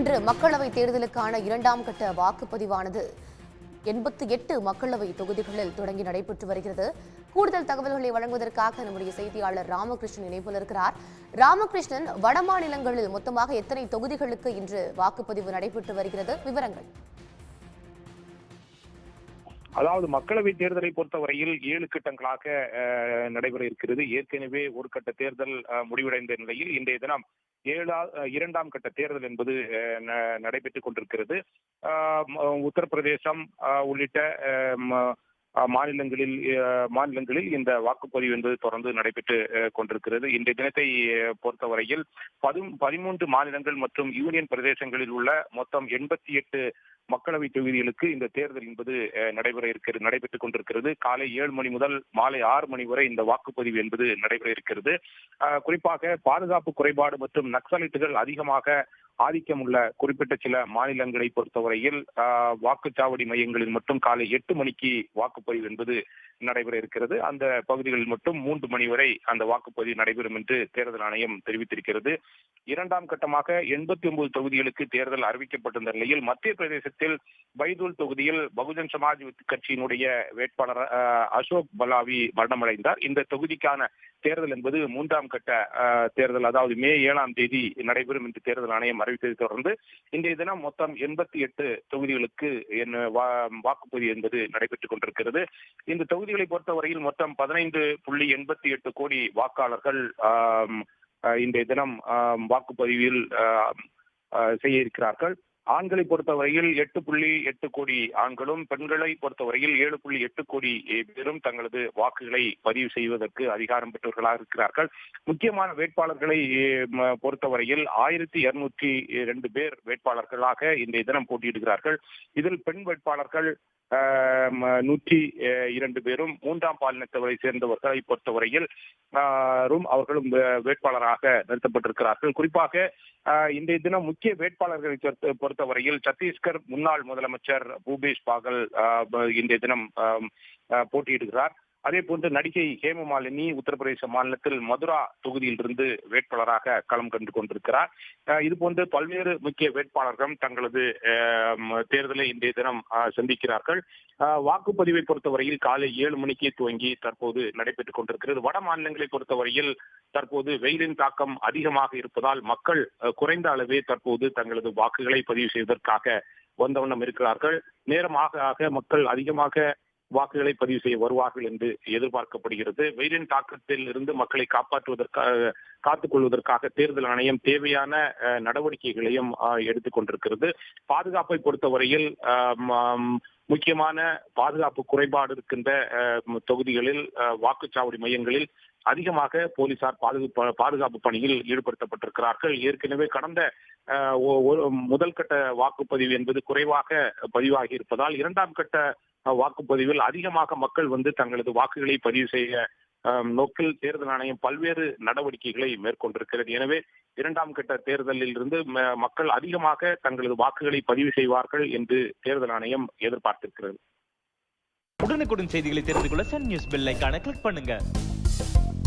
இன்று மக்களவைத் தேர்தலுக்கான இரண்டாம் கட்ட வாக்குப்பதிவானது. எண்பத்தி எட்டு மக்களவை தொகுதிகளில் தொடங்கி நடைபெற்று வருகிறது. கூடுதல் தகவல்களை வழங்குவதற்காக நம்முடைய செய்தியாளர் ராமகிருஷ்ணன் இணைப்பில் இருக்கிறார். ராமகிருஷ்ணன் வட மாநிலங்களில் மொத்தமாக எத்தனை தொகுதிகளுக்கு இன்று வாக்குப்பதிவு நடைபெற்று வருகிறது? விவரங்கள். அதாவது மக்களவை தேர்தலை பொறுத்தவரையில் ஏழு கட்டங்களாக நடைபெற இருக்கிறது. ஏற்கனவே ஒரு கட்ட தேர்தல் முடிவடைந்த நிலையில் இன்றைய தினம் ஏழா இரண்டாம் கட்ட தேர்தல் என்பது நடைபெற்றுக் கொண்டிருக்கிறது. உத்தரப்பிரதேசம் உள்ளிட்ட மாநிலங்களில் மாநிலங்களில் இந்த வாக்குப்பதிவு என்பது தொடர்ந்து நடைபெற்று கொண்டிருக்கிறது. இன்றைய தினத்தை பொறுத்தவரையில் பதி பதிமூன்று மாநிலங்கள் மற்றும் யூனியன் பிரதேசங்களில் உள்ள மொத்தம் எண்பத்தி எட்டு மக்களவை தொகுதிகளுக்கு இந்த தேர்தல் என்பது நடைபெற இருக்கிறது நடைபெற்றுக் கொண்டிருக்கிறது. காலை ஏழு மணி முதல் மாலை ஆறு மணி வரை இந்த வாக்குப்பதிவு என்பது நடைபெற இருக்கிறது. குறிப்பாக பாதுகாப்பு குறைபாடு மற்றும் நக்சலைட்டுகள் அதிகமாக ஆதிக்கம் உள்ள குறிப்பிட்ட சில மாநிலங்களை பொறுத்தவரையில் வாக்குச்சாவடி மையங்களில் மட்டும் காலை எட்டு மணிக்கு வாக்குப்பதிவு என்பது நடைபெற இருக்கிறது. அந்த பகுதிகளில் மட்டும் மூன்று மணி வரை அந்த வாக்குப்பதிவு நடைபெறும் என்று தேர்தல் ஆணையம் தெரிவித்திருக்கிறது. இரண்டாம் கட்டமாக எண்பத்தி ஒன்பது தொகுதிகளுக்கு தேர்தல் அறிவிக்கப்பட்டிருந்த நிலையில் மத்திய பிரதேசத்தில் பைதூல் தொகுதியில் பகுஜன் சமாஜ் கட்சியினுடைய வேட்பாளர் அசோக் பலாவி மரணமடைந்தார். இந்த தொகுதிக்கான தேர்தல் என்பது மூன்றாம் கட்ட தேர்தல் அதாவது மே ஏழாம் தேதி நடைபெறும் என்று தேர்தல் ஆணையம் அறிவித்ததை தொடர்ந்து இன்றைய தினம் மொத்தம் எண்பத்தி எட்டு தொகுதிகளுக்கு என்ன வா- வாக்குப்பதிவு என்பது நடைபெற்றுக் கொண்டிருக்கிறது. இந்த தொகுதிகளை பொறுத்தவரையில் மொத்தம் பதினைந்து புள்ளி எண்பத்தி எட்டு கோடி வாக்காளர்கள் இன்றைய தினம் வாக்குப்பதிவில் செய்ய இருக்கிறார்கள். ஆண்களை பொறுத்தவரையில் எட்டு புள்ளி எட்டு கோடி ஆண்களும் பெண்களை பொறுத்தவரையில் ஏழு புள்ளி எட்டு கோடி பேரும் தங்களது வாக்குகளை பதிவு செய்வதற்கு அதிகாரம் பெற்றவர்களாக இருக்கிறார்கள். முக்கியமான வேட்பாளர்களை பொறுத்தவரையில் ஆயிரத்தி இருநூற்றி ரெண்டு பேர் வேட்பாளர்களாக இன்றைய தினம் போட்டியிடுகிறார்கள். இதில் பெண் வேட்பாளர்கள் நூற்றி இரண்டு பேரும் மூன்றாம் பாலினத்தவரை சேர்ந்தவர்களை பொறுத்தவரையில் ஆஹ், அவர்களும் வேட்பாளராக நிறுத்தப்பட்டிருக்கிறார்கள். குறிப்பாக இன்றைய தினம் முக்கிய வேட்பாளர்களை பொறுத்தவரையில் சத்தீஸ்கர் முன்னாள் முதலமைச்சர் பூபேஷ் பாகல் ஆஹ், இன்றைய தினம் போட்டியிடுகிறார். அதே போன்று நடிகை ஹேமமாலினி உத்தரப்பிரதேச மாநிலத்தில் மதுரா தொகுதியிலிருந்து வேட்பாளராக களம் கண்டு கொண்டிருக்கிறார். இது போன்று பல்வேறு முக்கிய வேட்பாளர்களும் தங்களது தேர்தலை இன்றைய தினம் சந்திக்கிறார்கள். வாக்குப்பதிவை பொறுத்தவரையில் காலை ஏழு மணிக்கு துவங்கி தற்போது நடைபெற்றுக் கொண்டிருக்கிறது. வட மாநிலங்களை பொறுத்தவரையில் தற்போது வெயிலின் தாக்கம் அதிகமாக இருப்பதால் மக்கள் குறைந்த அளவே தற்போது தங்களது வாக்குகளை பதிவு செய்வதற்காக வந்தவண்ணம் இருக்கிறார்கள். நேரமாக ஆக மக்கள் அதிகமாக வாக்குகளை பதிவு செய்ய வருவார்கள் என்று எதிர்பார்க்கப்படுகிறது. வெயிலின் தாக்கத்தில் இருந்து மக்களை காப்பாற்றுவதற்காக காத்துக் கொள்வதற்காக தேர்தல் ஆணையம் தேவையான நடவடிக்கைகளையும் எடுத்துக்கொண்டிருக்கிறது கொண்டிருக்கிறது. பாதுகாப்பை பொறுத்தவரையில் முக்கியமான பாதுகாப்பு குறைபாடு இருக்கின்ற தொகுதிகளில் வாக்குச்சாவடி மையங்களில் அதிகமாக போலீசார் பாதுகாப்பு பாதுகாப்பு பணியில் ஈடுபடுத்தப்பட்டிருக்கிறார்கள். ஏற்கனவே கடந்த முதல் கட்ட வாக்குப்பதிவு என்பது குறைவாக பதிவாகி இருப்பதால் இரண்டாம் கட்ட வாக்குப்பதிவில் அதிகமாக மக்கள் வந்து தங்களது வாக்குகளை பதிவு செய்ய நோக்கில் தேர்தல் ஆணையம் பல்வேறு நடவடிக்கைகளை மேற்கொண்டிருக்கிறது. எனவே இரண்டாம் கட்ட தேர்தலில் இருந்து மக்கள் அதிகமாக தங்களது வாக்குகளை பதிவு செய்வார்கள் என்று தேர்தல் ஆணையம் எதிர்பார்த்திருக்கிறது. உடனுக்குடன் செய்திகளை தெரிந்து கொள்ள சன் நியூஸ் பெல் ஐக்கான கிளிக் பண்ணுங்க. Bye.